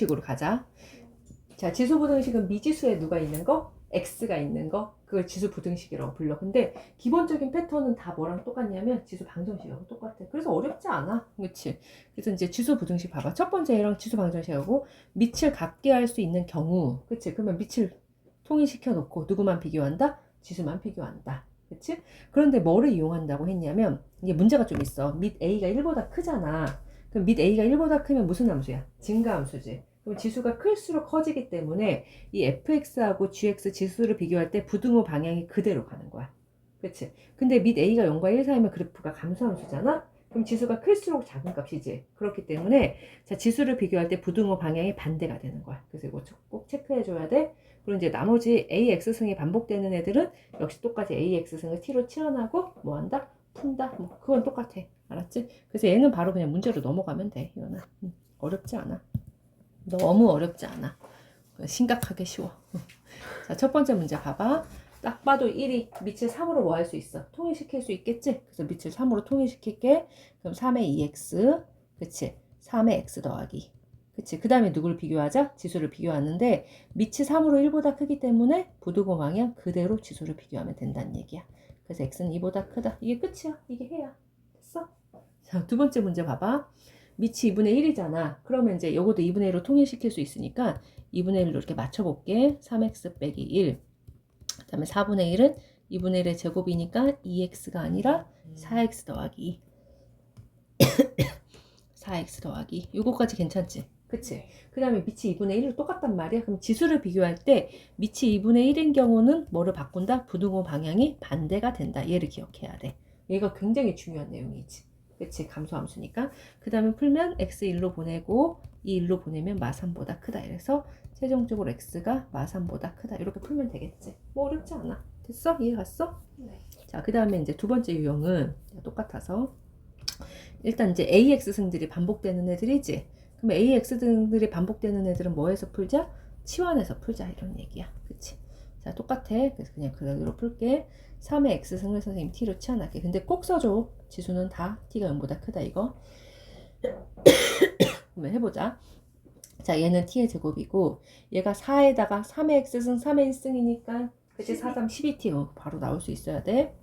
식으로 가자. 자, 지수 부등식은 미지수에 누가 있는 거? x가 있는 거. 그걸 지수 부등식이라고 불러. 근데 기본적인 패턴은 다 뭐랑 똑같냐면 지수 방정식하고 똑같아. 그래서 어렵지 않아. 그렇지? 그래서 이제 지수 부등식 봐봐. 첫 번째랑 지수 방정식하고 밑을 같게 할 수 있는 경우. 그렇지? 그러면 밑을 통일시켜 놓고 누구만 비교한다? 지수만 비교한다. 그렇지? 그런데 뭐를 이용한다고 했냐면 이게 문제가 좀 있어. 밑 a가 1보다 크잖아. 그럼 밑 a가 1보다 크면 무슨 함수야? 증가함수지. 그럼 지수가 클수록 커지기 때문에 이 fx하고 gx 지수를 비교할 때 부등호 방향이 그대로 가는 거야. 그치? 근데 밑 a가 0과 1 사이면 그래프가 감소함수잖아? 그럼 지수가 클수록 작은 값이지. 그렇기 때문에 자 지수를 비교할 때 부등호 방향이 반대가 되는 거야. 그래서 이거 꼭 체크해줘야 돼. 그리고 이제 나머지 ax승이 반복되는 애들은 역시 똑같이 ax승을 t로 치환하고 뭐 한다? 푼다? 뭐 그건 똑같아. 알았지? 그래서 얘는 바로 그냥 문제로 넘어가면 돼. 이거는 음, 어렵지 않아. 너무 어렵지 않아. 심각하게 쉬워. 자, 첫 번째 문제 봐봐. 딱 봐도 1이 밑을 3으로 뭐 할 수 있어? 통일시킬 수 있겠지? 그래서 밑을 3으로 통일시킬게. 그럼 3의 2x, 그치? 3의 x 더하기. 그치? 그 다음에 누구를 비교하자? 지수를 비교하는데 밑이 3으로 1보다 크기 때문에 방향 그대로 지수를 비교하면 된다는 얘기야. 그래서 x는 2보다 크다. 이게 끝이야. 이게 해야. 됐어? 자, 두 번째 문제 봐봐. 밑이 2분의 1이잖아. 그러면 이제 요것도 2분의 1로 통일시킬 수 있으니까 2분의 1로 이렇게 맞춰볼게. 3x 빼기 1. 그 다음에 4분의 1은 2분의 1의 제곱이니까 2x가 아니라 4x 더하기 2. 4x 더하기. 요거까지 괜찮지? 그치? 그 다음에 밑이 2분의 1로 똑같단 말이야. 그럼 지수를 비교할 때 밑이 2분의 1인 경우는 뭐를 바꾼다? 부등호 방향이 반대가 된다. 얘를 기억해야 돼. 얘가 굉장히 중요한 내용이지. 그치? 감소함수니까. 그 다음에 풀면 x 1로 보내고 이 1로 보내면 마3보다 크다. 이래서 최종적으로 x가 마3보다 크다. 이렇게 풀면 되겠지. 뭐 어렵지 않아. 됐어? 이해 갔어? 네. 자, 그 다음에 이제 두 번째 유형은 똑같아서 일단 이제 ax 승들이 반복되는 애들이지. 그럼 ax 등들이 반복되는 애들은 뭐해서 풀자? 치환해서 풀자 이런 얘기야. 그치? 자, 똑같아. 그래서 그냥 그대로 풀게. 3의 x승을 선생님 t로 치환할게. 근데 꼭 써줘. 지수는 다 t가 0보다 크다 이거. 그러면 해보자. 자, 얘는 t의 제곱이고 얘가 4에다가 3의 x승 3의 1승이니까 그치 4, 3, 12t 어, 바로 나올 수 있어야 돼.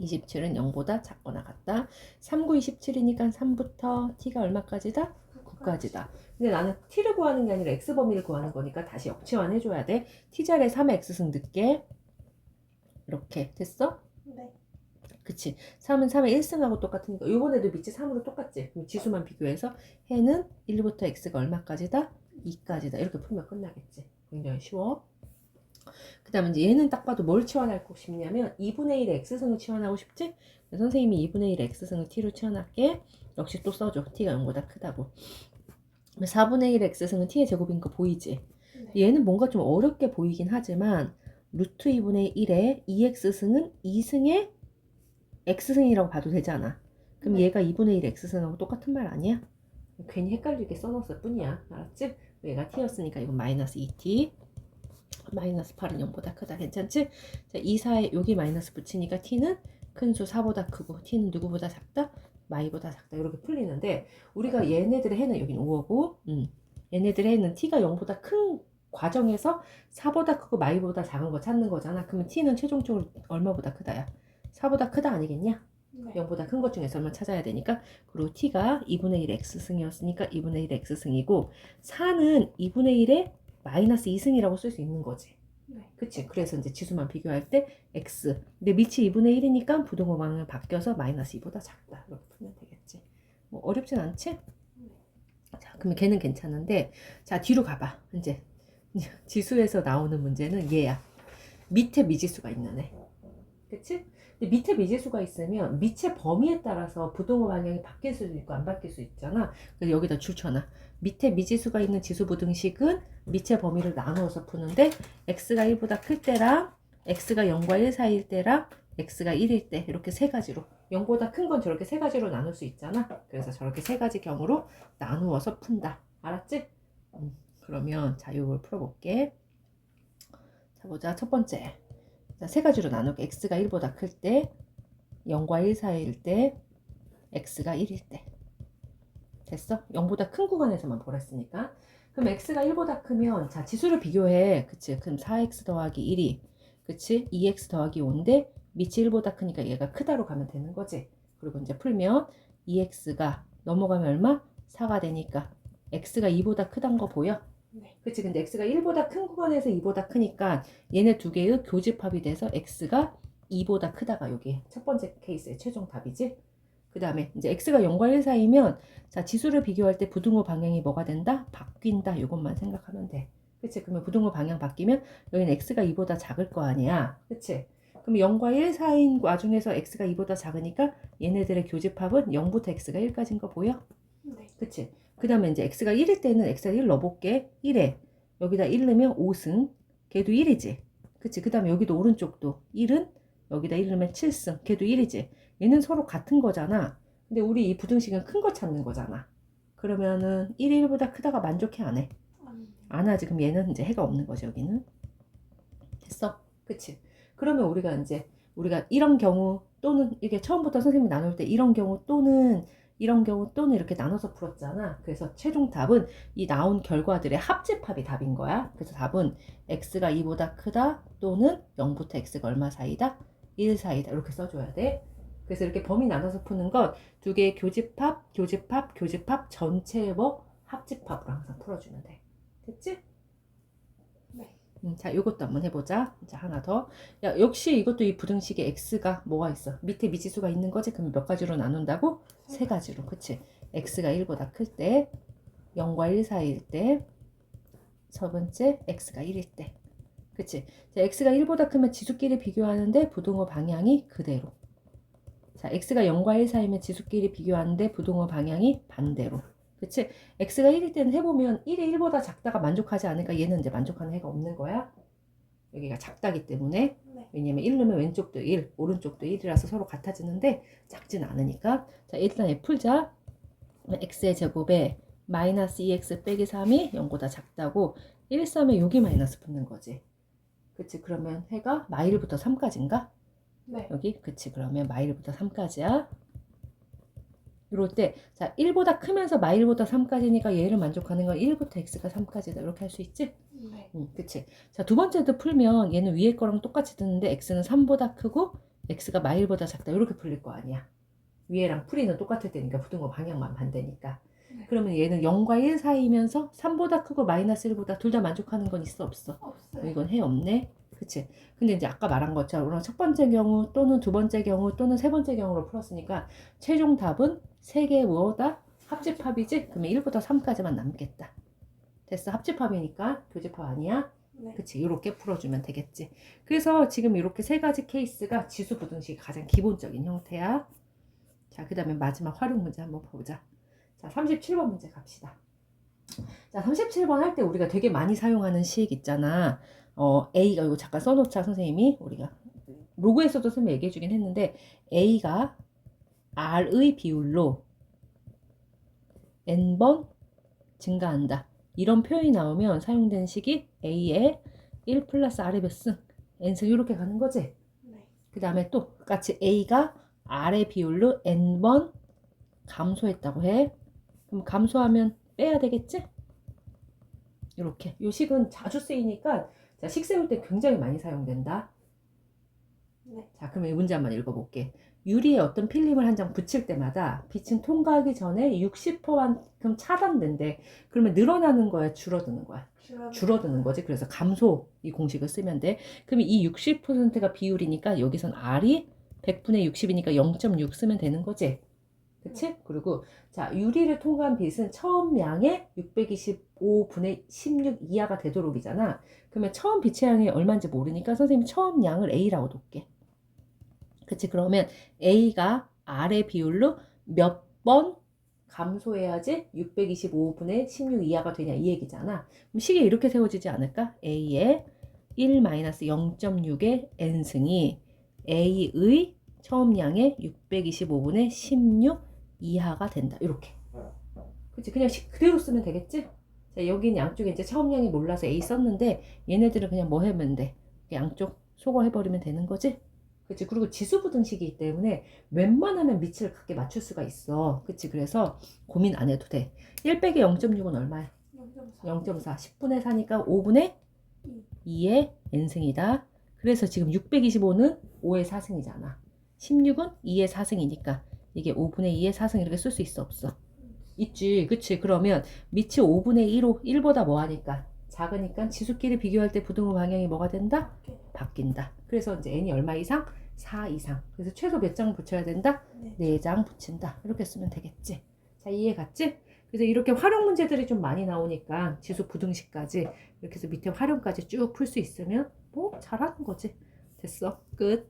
27은 0보다 작거나 같다. 3, 9, 27이니까 3부터 t가 얼마까지다? 9까지다. 근데 나는 t를 구하는 게 아니라 x 범위를 구하는 거니까 다시 역치환 해줘야 돼. t 자리에 3의 x승 넣게. 이렇게 됐어? 네. 그치. 3은 3의 1승하고 똑같으니까 요번에도 밑이 3으로 똑같지. 지수만 비교해서 해는 1부터 x가 얼마까지다? 2까지다. 이렇게 풀면 끝나겠지. 굉장히 쉬워. 그 다음에 이제 얘는 딱 봐도 뭘 치환하고 싶냐면 2분의 1의 x승을 치환하고 싶지? 선생님이 2분의 1의 x승을 t로 치환할게. 역시 또 써줘. t가 0보다 크다고. 4분의 1의 x승은 t의 제곱인 거 보이지? 네. 얘는 뭔가 좀 어렵게 보이긴 하지만 루트 2분의 1의 2x승은 2승의 x승이라고 봐도 되잖아. 그럼 네. 얘가 2분의 1 x승하고 똑같은 말 아니야? 괜히 헷갈리게 써놨을 뿐이야. 알았지? 얘가 t였으니까 이건 마이너스 2t. 마이너스 8은 0보다 크다. 괜찮지? 자, 2, 4에 여기 마이너스 붙이니까 t는 큰 수 4보다 크고 t는 누구보다 작다? 마이보다 작다. 이렇게 풀리는데 우리가 얘네들의 해는 여긴 5고 음. 얘네들의 해는 t가 0보다 큰 과정에서 4보다 크고 마이보다 작은 거 찾는 거잖아. 그러면 t는 최종적으로 얼마보다 크다야? 4보다 크다 아니겠냐? 네. 0보다 큰 것 중에서 얼마 찾아야 되니까 그리고 t가 2분의 1 x승이었으니까 2분의 1 x승이고 4는 2분의 1에 마이너스 2승이라고 쓸 수 있는 거지. 네. 그치? 그래서 이제 지수만 비교할 때 x. 근데 밑이 2분의 1이니까 부동호 방향이 바뀌어서 마이너스 2보다 작다. 이렇게 풀면 되겠지. 뭐 어렵진 않지? 자, 그러면 걔는 괜찮은데 자 뒤로 가봐. 이제 지수에서 나오는 문제는 얘야. 밑에 미지수가 있는 애. 그치? 근데 밑에 미지수가 있으면 밑의 범위에 따라서 부동호 방향이 바뀔 수도 있고 안 바뀔 수 있잖아. 그래서 여기다 줄쳐놔. 밑에 미지수가 있는 지수 부등식은 밑의 범위를 나누어서 푸는데 x가 1보다 클 때랑 x가 0과 1 사이일 때랑 x가 1일 때 이렇게 세 가지로 0보다 큰 건 저렇게 세 가지로 나눌 수 있잖아. 그래서 저렇게 세 가지 경우로 나누어서 푼다. 알았지? 음, 그러면 자 이걸 풀어볼게. 자 보자 첫 번째. 자, 세 가지로 나누게 x가 1보다 클 때, 0과 1 사이일 때, x가 1일 때. 됐어? 0보다 큰 구간에서만 보랬으니까. 그럼 x가 1보다 크면 자 지수를 비교해. 그치? 그럼 4x 더하기 1이 그치? 2x 더하기 5인데 밑이 1보다 크니까 얘가 크다로 가면 되는 거지. 그리고 이제 풀면 2x가 넘어가면 얼마? 4가 되니까 x가 2보다 크단 거 보여? 네. 그치? 근데 x가 1보다 큰 구간에서 2보다 크니까 얘네 두 개의 교집합이 돼서 x가 2보다 크다가 여기 첫 번째 케이스의 최종 답이지. 그 다음에 이제 x가 0과 1 사이면 자 지수를 비교할 때 부등호 방향이 뭐가 된다? 바뀐다. 이것만 생각하면 돼. 그치? 그러면 부등호 방향 바뀌면 여기는 x가 2보다 작을 거 아니야. 그치? 그럼 0과 1 사이인 와중에서 x가 2보다 작으니까 얘네들의 교집합은 0부터 x가 1까지인 거 보여? 네. 그치? 그 다음에 이제 x가 1일 때는 x가 1 넣어볼게. 1에 여기다 1 넣으면 5승. 걔도 1이지. 그치? 그 다음에 여기도 오른쪽도 1은 여기다 1 넣으면 7승. 걔도 1이지. 얘는 서로 같은 거잖아. 근데 우리 이 부등식은 큰 거 찾는 거잖아. 그러면은 1이 1보다 크다가 만족해 안 해? 안 하지. 그럼 얘는 이제 해가 없는 거지 여기는. 됐어? 그치? 그러면 우리가 이제 우리가 이런 경우 또는 이게 처음부터 선생님이 나눌 때 이런 경우 또는 이런 경우 또는 이렇게 나눠서 풀었잖아. 그래서 최종 답은 이 나온 결과들의 합집합이 답인 거야. 그래서 답은 x가 2보다 크다 또는 0부터 x가 얼마 사이다? 1 사이다. 이렇게 써줘야 돼. 그래서 이렇게 범위 나눠서 푸는 건 두 개의 교집합, 교집합, 교집합 전체의 뭐 합집합으로 항상 풀어주면 돼. 됐지? 네. 음, 자, 요것도 한번 해보자. 자, 하나 더. 야, 역시 이것도 이 부등식에 x가 뭐가 있어? 밑에 미지수가 있는 거지? 그럼 몇 가지로 나눈다고? 세 가지로. 그치? x가 1보다 클 때, 0과 1 사이일 때, 첫 번째, x가 1일 때. 그치? 자, x가 1보다 크면 지수끼리 비교하는데 부등호 방향이 그대로. 자, x가 0과 1 사이면 지수끼리 비교하는데 부등호 방향이 반대로. 그치? x가 1일 때는 해보면 1이 1보다 작다가 만족하지 않으니까 얘는 이제 만족하는 해가 없는 거야. 여기가 작다기 때문에. 네. 왜냐면 1 넣으면 왼쪽도 1, 오른쪽도 1이라서 서로 같아지는데 작진 않으니까. 자, 일단 얘 풀자. x의 제곱에 마이너스 2x 빼기 3이 0보다 작다고 1, 3에 여기 마이너스 붙는 거지. 그치? 그러면 해가 마일부터 3까지인가? 네. 여기? 그치? 그러면 마일부터 3까지야. 이럴 때, 자, 1보다 크면서 마일보다 3까지니까 얘를 만족하는 건 1부터 x가 3까지다. 이렇게 할 수 있지? 네. 응, 그치. 자, 두 번째도 풀면 얘는 위에 거랑 똑같이 듣는데 x는 3보다 크고 x가 마일보다 작다. 이렇게 풀릴 거 아니야. 위에랑 풀이는 똑같을 때니까 부등호 방향만 반대니까. 네. 그러면 얘는 0과 1 사이면서 3보다 크고 마이너스 1보다 둘 다 만족하는 건 있어 없어? 없어요. 이건 해 없네. 그치? 근데 이제 아까 말한 것처럼 첫 번째 경우 또는 두 번째 경우 또는 세 번째 경우로 풀었으니까 최종 답은 세 개 뭐다? 합집합이지? 그러면 1부터 3까지만 남겠다. 됐어. 합집합이니까 교집합 아니야? 네. 그치? 이렇게 풀어주면 되겠지. 그래서 지금 이렇게 세 가지 케이스가 지수 부등식이 가장 기본적인 형태야. 자, 그 다음에 마지막 활용 문제 한번 보자. 자, 37번 문제 갑시다. 자, 37번 할 때 우리가 되게 많이 사용하는 식 있잖아. 어, A가 이거 잠깐 써놓자 선생님이 우리가 로그에서도 선생님 얘기해 주긴 했는데 A가 R의 비율로 N번 증가한다. 이런 표현이 나오면 사용되는 식이 A의 1 플러스 R의 몇 승, N승 이렇게 가는 거지. 네. 그 다음에 또 같이 A가 R의 비율로 N번 감소했다고 해. 그럼 감소하면 빼야 되겠지? 이렇게. 이 식은 자주 쓰이니까 자, 식 세울 때 굉장히 많이 사용된다. 네. 자, 그러면 이 문제 한번 읽어볼게. 유리에 어떤 필름을 한 장 붙일 때마다 빛은 통과하기 전에 60%만큼 차단된대. 그러면 늘어나는 거야, 줄어드는 거야? 줄어들- 줄어드는 거지. 그래서 감소 이 공식을 쓰면 돼. 그러면 이 60%가 비율이니까 여기선 R이 100분의 60이니까 0.6 쓰면 되는 거지. 그치? 그리고 자 유리를 통과한 빛은 처음 양의 625분의 16 이하가 되도록이잖아. 그러면 처음 빛의 양이 얼마인지 모르니까 선생님이 처음 양을 A라고 놓을게. 그치? 그러면 A가 R의 비율로 몇 번 감소해야지 625분의 16 이하가 되냐 이 얘기잖아. 그럼 식이 이렇게 세워지지 않을까? A의 1-0.6의 n승이 A의 처음 양의 625분의 16 이하가 된다. 이렇게. 그치? 그냥 식 그대로 쓰면 되겠지? 자, 여긴 양쪽에 이제 처음 양이 몰라서 A 썼는데 얘네들은 그냥 뭐 하면 돼? 양쪽 소거해버리면 되는 거지? 그치 그리고 지수 부등식이기 때문에 웬만하면 미치를 갖게 맞출 수가 있어 그치 그래서 고민 안 해도 돼1 빼기 0.6은 얼마야? 0.4 10분의 4니까 5분의 2의 n승이다 그래서 지금 625는 5의 4승이잖아 16은 2의 4승이니까 이게 5분의 2의 4승 이렇게 쓸 수 있어 없어? 있지 그치 그러면 밑이 5분의 1호 1보다 뭐하니까 작으니까 지수끼리 비교할 때 부등호 방향이 뭐가 된다? 바뀐다 그래서 이제 n이 얼마 이상? 4 이상 그래서 최소 몇 장 붙여야 된다? 네. 4장 붙인다 이렇게 쓰면 되겠지 자 이해 갔지? 그래서 이렇게 활용 문제들이 좀 많이 나오니까 지수 부등식까지 이렇게 해서 밑에 활용까지 쭉 풀 수 있으면 뭐 잘하는 거지 됐어 끝